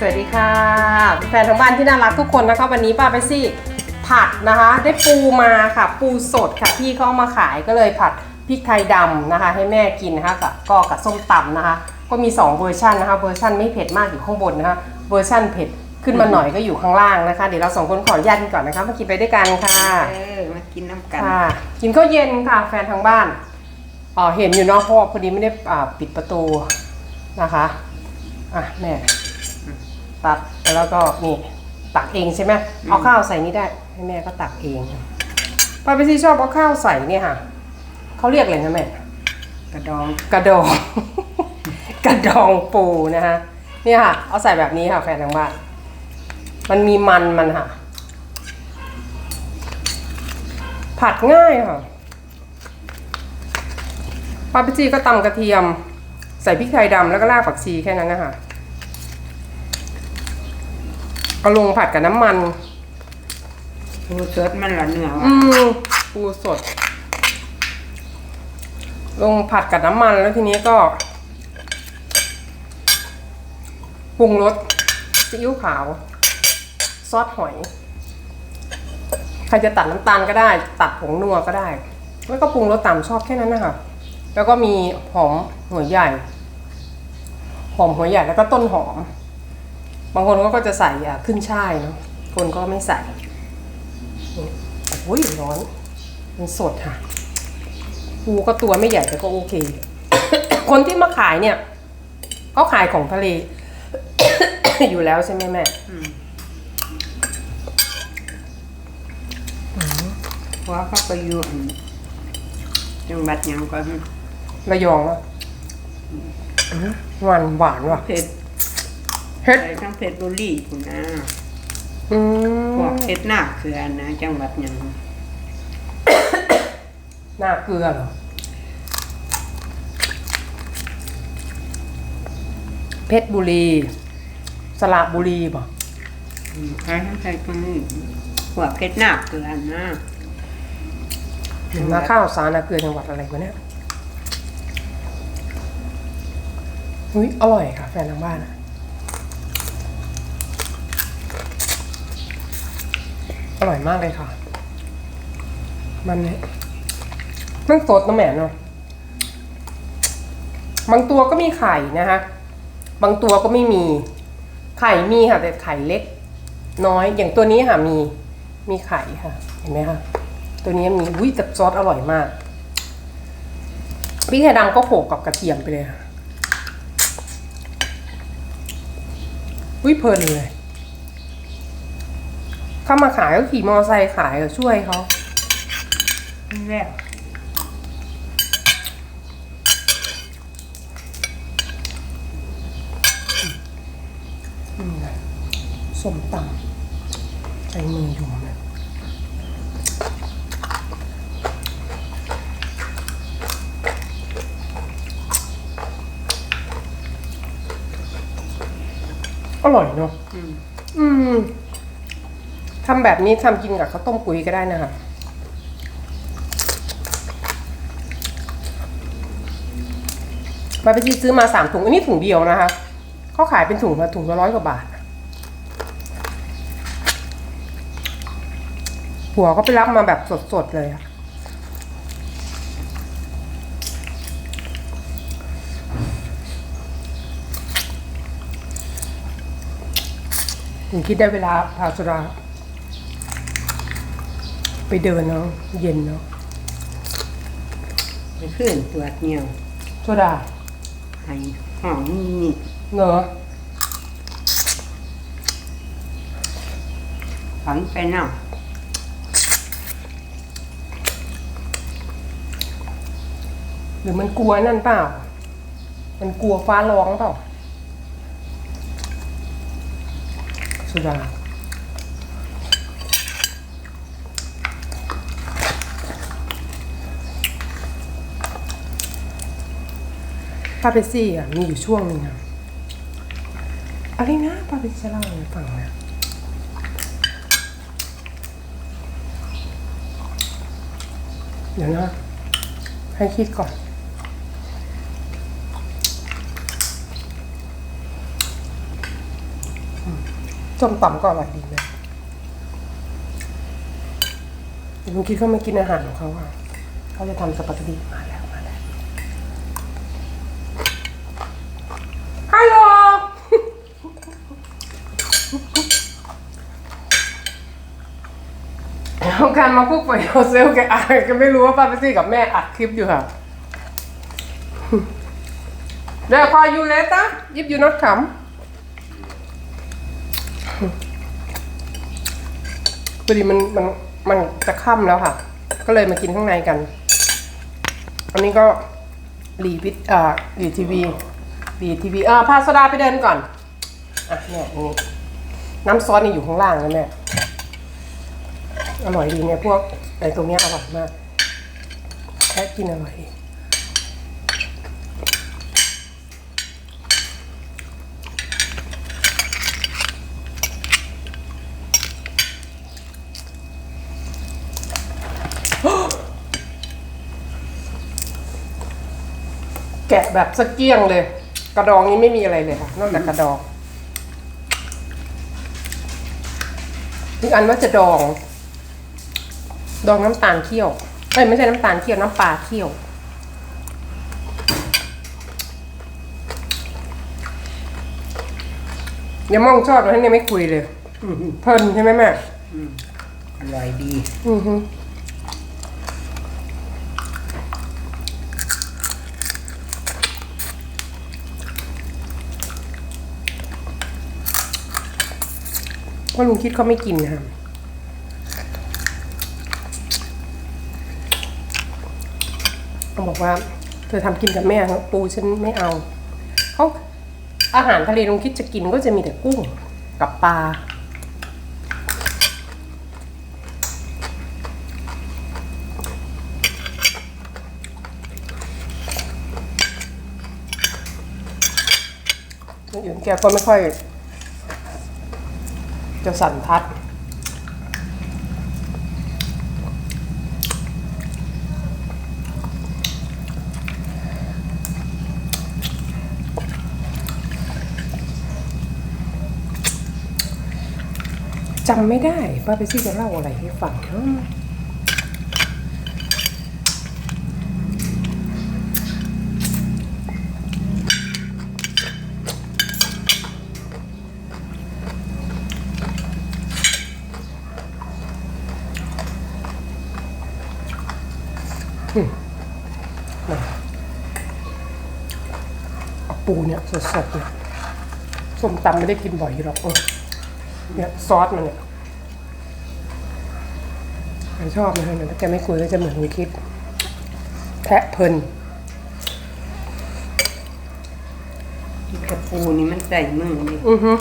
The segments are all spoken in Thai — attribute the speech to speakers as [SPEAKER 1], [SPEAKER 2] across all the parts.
[SPEAKER 1] สวัสดีค่ะแฟนทางบ้านที่น่ารักทุกคนนะคะวันนี้ป้าไปซี่ผัดนะคะ ได้ปูมาค่ะ ปูสดค่ะพี่เขาเอามาขายก็เลยผัดพริกไทยดำนะคะ ให้แม่กินนะคะกับก็กับส้มตำนะคะ ก็มี 2 เวอร์ชันนะคะเวอร์ชันไม่เผ็ดมากอยู่ข้างบนนะคะเวอร์ชันเผ็ดขึ้นมาหน่อยก็อยู่ข้างล่างนะคะ เดี๋ยวเราสองคนขออนุญาตกินก่อนนะคะมากินไปด้วยกันค่ะ
[SPEAKER 2] เออมากินน้ำกัน
[SPEAKER 1] ค่ะกินข้าวเย็นค่ะแฟนทางบ้านอ๋อเห็นอยู่เนาะเพราะว่าพอดีไม่ได้อ่าปิดประตูนะคะอะแม่ ตัดแล้วก็นี่ตักเองใช่ไหมเอาข้าวใส่นี่ได้ให้แม่ก็ตักเองป้าไปที่ชอบเอาข้าวใส่เนี่ยค่ะเขาเรียกอะไรนะแม่
[SPEAKER 2] กระดอง
[SPEAKER 1] กระดอง กระดองปูนะคะเนี่ยค่ะ เอาใส่แบบนี้ค่ะแฟนทางบ้านมันมีมันมันค่ะ ผัดง่ายค่ะป้าพิจีก็ตำกระเทียม ใส่พริกไทยดำแล้วก็รากผักชีแค่นั้นนะคะ เอาลงผัดกับน้ำมัน
[SPEAKER 2] ปูสดมันละเนื้อ
[SPEAKER 1] อื
[SPEAKER 2] ว่ะ
[SPEAKER 1] มปูสด ลงผัดกับน้ำมันแล้วทีนี้ก็ปรุงรสซีอิ๊วขาว ซอสหอย ใครจะตัดน้ำตาลก็ได้ ตัดผงนัวก็ได้ แล้วก็ปรุงรสตามชอบแค่นั้นนะคะแล้วก็มีหอมหัวใหญ่ หอมหัวใหญ่แล้วก็ต้นหอม บางคนก็จะใส่อะขึ้นช่ายเนาะคนก็ไม่ใส่โอ้ยร้อน มันสดค่ะปูก็ตัวไม่ใหญ่แต่ก็โอเค คนที่มาขายเนี่ย ก็ขายของทะเล อยู่แล้วใช่ไหมแม่
[SPEAKER 2] อืมเพราะว่าเขาไปอยู่อันจังหวัดหยังก็
[SPEAKER 1] ระยองอะอื้อหวานหวานว่ะ
[SPEAKER 2] เผ็ด
[SPEAKER 1] เฮ็ด
[SPEAKER 2] ไปทั้งเผ็ดบุรีคุณนะ
[SPEAKER 1] อื
[SPEAKER 2] พวก
[SPEAKER 1] ม
[SPEAKER 2] เผ็ดหน้าเขื่อนนะจังหวัดหยัง
[SPEAKER 1] หน้าเกลือเหรอเพชรบุรี สระบุรีป่ะ
[SPEAKER 2] อืมใครทั้งใครตรงนี้พวกเผ็ดหน้าเขื่อนนะ
[SPEAKER 1] นาข้าวสารนาเกลือจังหวัดอะไรวะเนี่ยอุ้ยอร่อยค่ะ แฟนทางบ้านอะ อร่อยมากเลยค่ะ มันเนี่ยมันสดนะแม่เนาะบางตัวก็มีไข่นะคะ บางตัวก็ไม่มี ไข่มีค่ะ แต่ไข่เล็ก น้อย อย่างตัวนี้ค่ะมี มีไข่ค่ะ เห็นไหมคะ ตัวนี้มีวิแต่ซอสอร่อยมากพริกไทยดำก็โขลกกับกระเทียมไปเลยค่ะวิเพลินเลย เข้ามาขายก็ขี่มอเตอร์ไซค์ขายก็ช่วยเขา
[SPEAKER 2] นี่แหละ
[SPEAKER 1] นี่ไงส้มตำใช้มืออยู่นะอร่อยเนาะ
[SPEAKER 2] อืม
[SPEAKER 1] อืม ทำแบบนี้ทำกินกับข้าวต้มกุ้ยก็ได้นะคะมาไปที่ซื้อมาสามถุง อันนี้ถุงเดียวนะคะเขาขายเป็นถุงละถุงละร้อยกว่าบาทหัวก็ไปรับมาแบบสดๆเลยอะผมคิดได้เวลาพาสุรา ไปเดินเนาะเย็นเนาะ
[SPEAKER 2] ไปขึ้นปวดเหนียว
[SPEAKER 1] สุดา
[SPEAKER 2] ไอ้ห้องนี่นี่
[SPEAKER 1] เนอะ
[SPEAKER 2] ฝังไปเน่า
[SPEAKER 1] หรือมันกลัวนั่นเปล่า มันกลัวฟ้าร้องเปล่าสุดาาเปซี่อะมีอยู่ช่วงหนึ่งอะอะไรนะปาเปซี่จะเล่าให้ฟังนะเดี๋ยวนะ ให้คิดก่อน ส้มตำก็อร่อยดีนะลุงคิดเขาไม่กินอาหารของเขาอะเขาจะทำสปาเกตตีมาแล้วมาแล้วฮัลโหล เอาการมาพูดไปโยเซลแกอาก็ไม่รู้ว่าป้าไปซี่กับแม่อัดคลิปอยู่ค่ะเดี๋ยวพอยูเลต้ายิบยูนอตขำพอดีมันมันมันจะค่ำแล้วค่ะ ก็เลยมากินข้างในกัน อันนี้ก็รีพิทอ่ารีทีวีรีทีวีเอ่าพาโซดาไปเดินก่อน อะเนี่ยนี่น้ำซอสนี่อยู่ข้างล่างนะแม่ อร่อยดีเนี่ยพวกไอ้ตรงเนี้ยอร่อยมากแค่กินอร่อยแกะแบบสะเกี้ยงเลย กระดองนี้ไม่มีอะไรเลยค่ะ นอกจากกระดองอีกอันว่าจะดอง ดองน้ำตาลเคี่ยว เอ้ยไม่ใช่น้ำตาลเคี่ยวน้ำปลาเคี่ยวอย่ามองชอบนะเนี่ยไม่คุยเลยเพลินใช่ไหมแม่
[SPEAKER 2] อร่อยดี
[SPEAKER 1] อือฮึว่าลุงคิดเขาไม่กินนะครั เขาบอกว่า เธอทำกินกับแม่ครับปูฉันไม่เอาเขาอาหารทะเลลุงคิดจะกินก็จะมีแต่กุ้งกับปลาที่อื่นแกก็ไม่ค่อย จะสั่นทัด จำไม่ได้ป้าไปซี่จะเล่าอะไรให้ฟังเนอะปูเนี่ยสดๆเนี่ยส้มตำไม่ได้กินบ่อยหรอกเออ เนี่ยซอสมันเนี่ยแกชอบนะฮะแต่แกไม่คุยก็จะเหมือนมีคิดแพะเพลิน
[SPEAKER 2] กระปูนี่มันใส่มือนี่
[SPEAKER 1] อือฮึ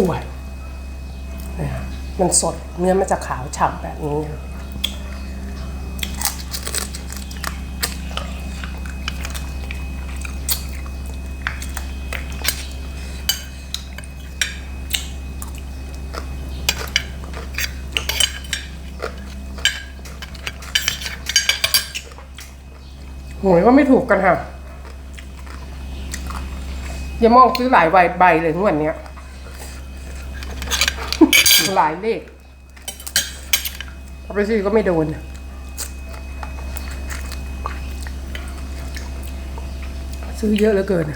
[SPEAKER 1] อวยมันสดเนื้อมันจะขาวฉ่ำแบบนี้หวยก็ไม่ถูกกันค่ะอย่ามองซื้อหลายใบใบเลยงวดเนี้ย หลายเลขเอาไปซื้อก็ไม่โดน ซื้อเยอะเหลือเกิน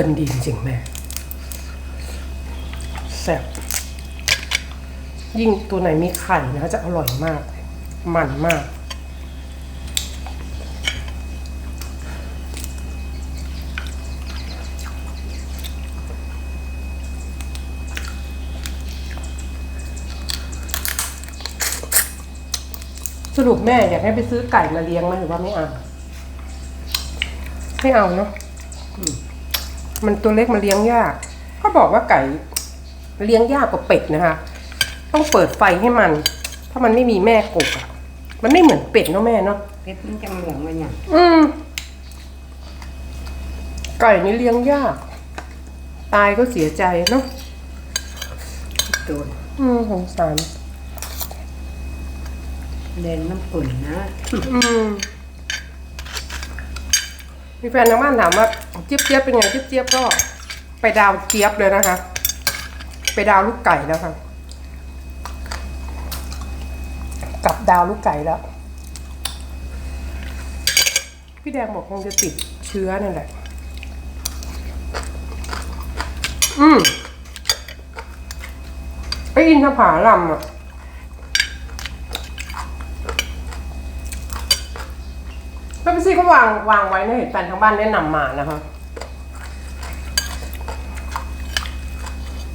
[SPEAKER 1] ลินดีจริงแม่แซ่บยิ่งตัวไหนมีไข่นะจะอร่อยมาก มันมาก สรุปแม่อยากให้ไปซื้อไก่มาเลี้ยงไหมหรือว่าไม่เอา ไม่เอาเนาะ มมันตัวเล็กมันเลี้ยงยาก ก็บอกว่าไก่เลี้ยงยากกว่าเป็ดนะคะ ต้องเปิดไฟให้มัน ถ้ามันไม่มีแม่กกอะมันไม่เหมือนเป็ดเนาะแม่เนาะ
[SPEAKER 2] เพชรมันจังเหลืองมาอย่าง
[SPEAKER 1] อืมไก่นี่เลี้ยงยาก ตายก็เสียใจเนาะ
[SPEAKER 2] ตัว
[SPEAKER 1] อืมสงสาร
[SPEAKER 2] เดินน้ำปุ่นนะ
[SPEAKER 1] อืม มีแฟนทางบ้านถามว่าเจี๊ยบเจี๊ยบเป็นไงเจี๊ยบเจี๊ยบก็ไปดาวเจี๊ยบเลยนะคะ ไปดาวลูกไก่แล้วค่ะกลับดาวลูกไก่แล้ว พี่แดงบอกคงจะติดเชื้อนั่นแหละ อืมไออินทผาลำอะ แล้ว พี่ซี่ก็วางวางไว้นะเห็นแฟนทางบ้านแนะนำมานะคะ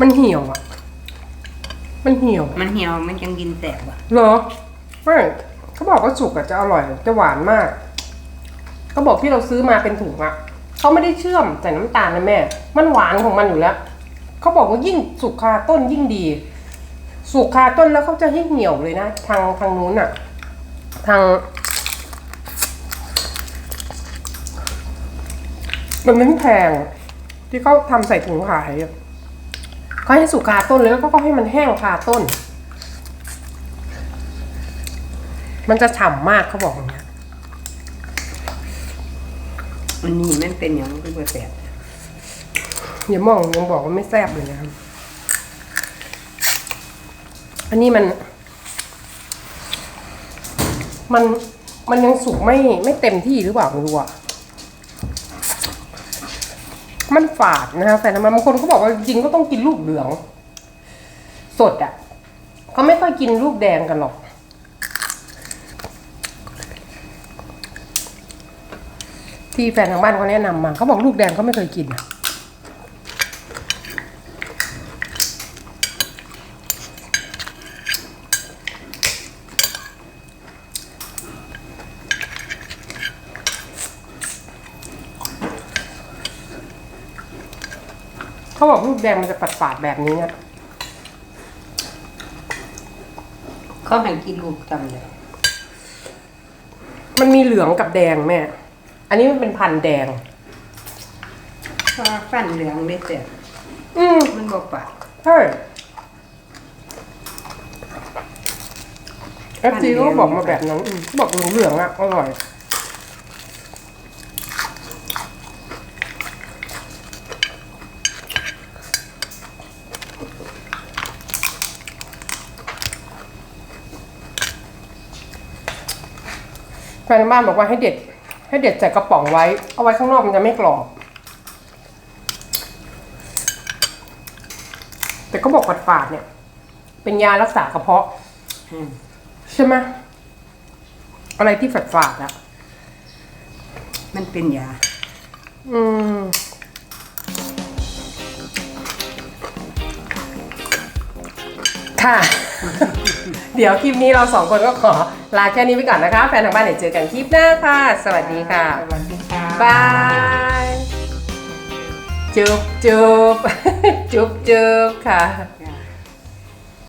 [SPEAKER 1] มันเหี่ยวอะ มันเหี่ยว
[SPEAKER 2] มันเหี่ยวมันจังกินแตกว่ะ
[SPEAKER 1] เหรอไม่เขาบอกว่าสุกอะจะอร่อยจะหวานมากเขาบอกที่เราซื้อมาเป็นถุงอะเขาไม่ได้เชื่อมใส่น้ำตาลนะแม่ มันหวานของมันอยู่แล้วเขาบอกว่ายิ่งสุกคาต้นยิ่งดี สุกคาต้นแล้วเขาจะให้เหนียวเลยนะ ทางทางนู้นอะทาง มันไม่แพง ที่เขาทำใส่ถุงขายอะเขาให้สุกคาต้นเลยแล้วก็ให้มันแห้งคาต้น มันจะฉ่ำมากเขาบอกอย่างเงี้ย
[SPEAKER 2] อันนี้มันเป็นอย่างมันก็แตก
[SPEAKER 1] อย่ามองยังบอกว่าไม่แซ่บเลยนะครับอันนี้มัน มันมันยังสุกไม่ไม่เต็มที่หรือเปล่าไม่รู้อะ มันฝาดนะคะแต่ทำไมบางคนก็บอกว่าจริงก็ต้องกินลูกเหลือง สดอะเขาไม่ค่อยกินลูกแดงกันหรอก ที่แฟนทางบ้านเขาแนะนำมาเขาบอกลูกแดงเขาไม่เคยกินอะ เขาบอกลูกแดงมันจะฝาดๆแบบนี้อะ
[SPEAKER 2] เขาให้กินลูกจำเลย
[SPEAKER 1] มันมีเหลืองกับแดงแม่ อันนี้มันเป็นพันธุ์แดง
[SPEAKER 2] เพราะว่าฟันเหลืองได้แตก
[SPEAKER 1] อืม
[SPEAKER 2] มันบ่ปาก
[SPEAKER 1] ใช่เอฟซีก็บอกมาแบบนั้นอืมเขาบอกเหลืองๆอะอร่อย แฟนบ้านบอกว่าให้เด็ด ให้เด็ดใส่กระป๋องไว้ เอาไว้ข้างนอกมันจะไม่กรอบ แต่ก็บอกฝาดๆเนี่ย เป็นยารักษากระเพาะ
[SPEAKER 2] อืม
[SPEAKER 1] ใช่ไหมอะไรที่ฝาดฝาดๆอะ
[SPEAKER 2] มันเป็นยา
[SPEAKER 1] อืมค่ะ เดี๋ยวคลิปนี้เราสองคนก็ขอลาแค่นี้ไปก่อนนะคะ แฟนทางบ้านเดี๋ยวเจอกันคลิปหน้าค่ะ สวัสดีค่ะ
[SPEAKER 2] สวัสดีค่ะ
[SPEAKER 1] บายจุบจุบจุบจุบค่ะ
[SPEAKER 2] จ้า